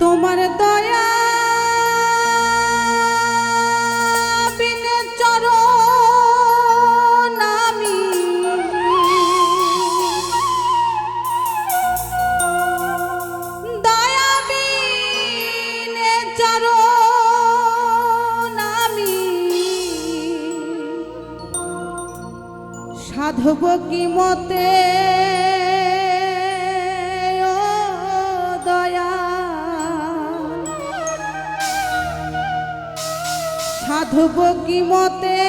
তোমার দয়া বিনে চরণ আমি। দয়া বিনে চরণ আমি। সাধব কি মতে সাধব কি মতে?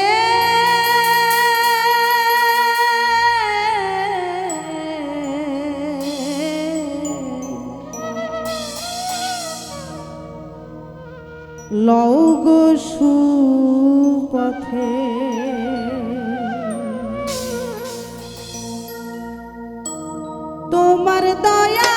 লৌগ সুপথে। তোমার দয়া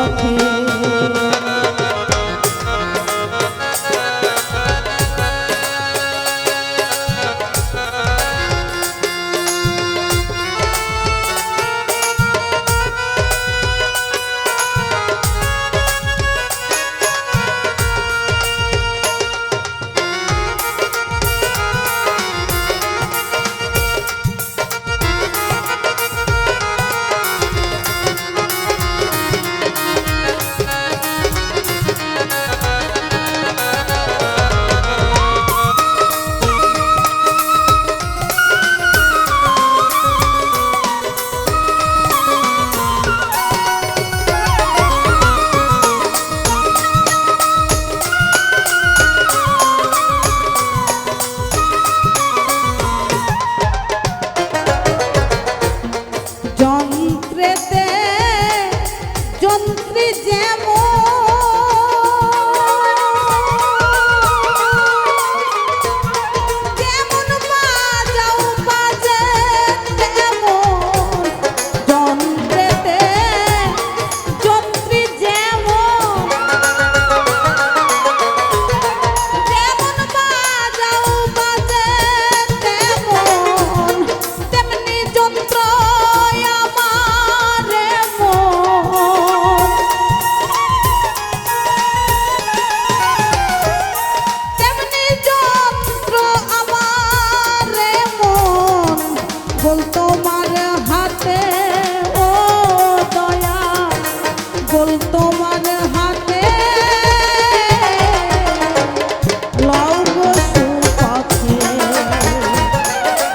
walking.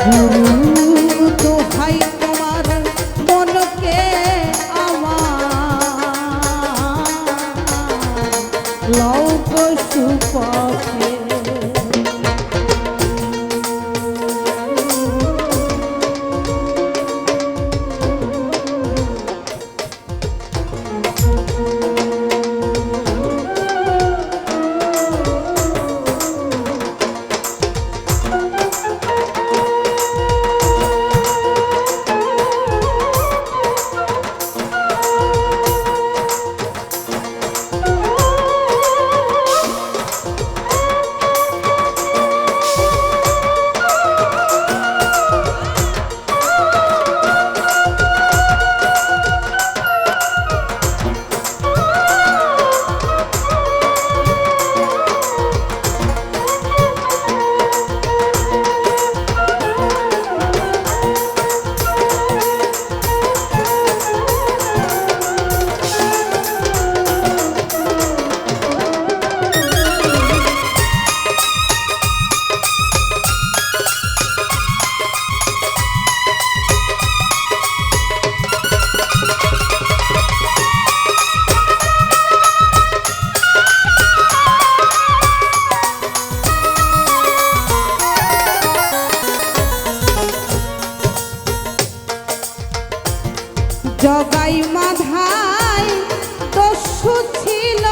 呜呜。জগাই মাধায় তো ছিল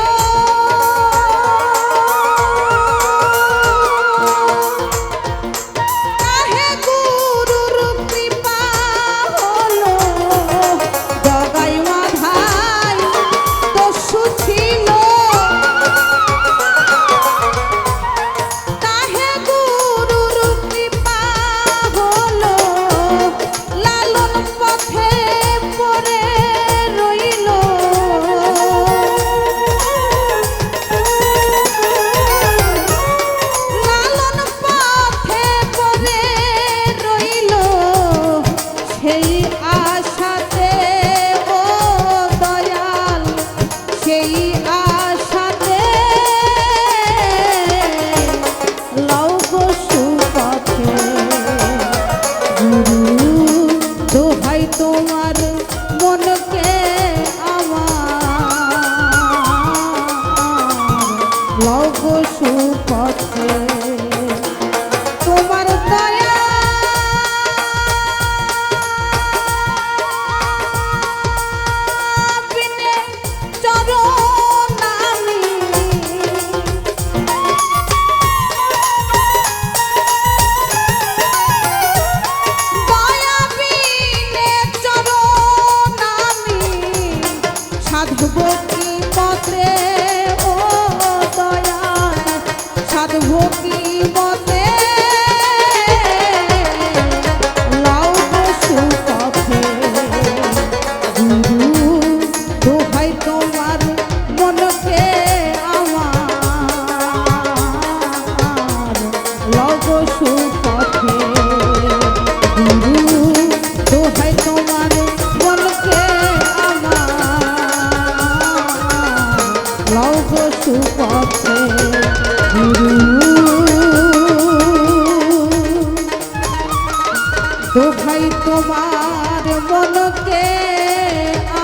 তো ভাই তোমার মনকে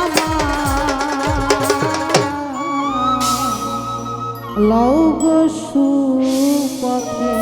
আমার। লৌগ সুপথে।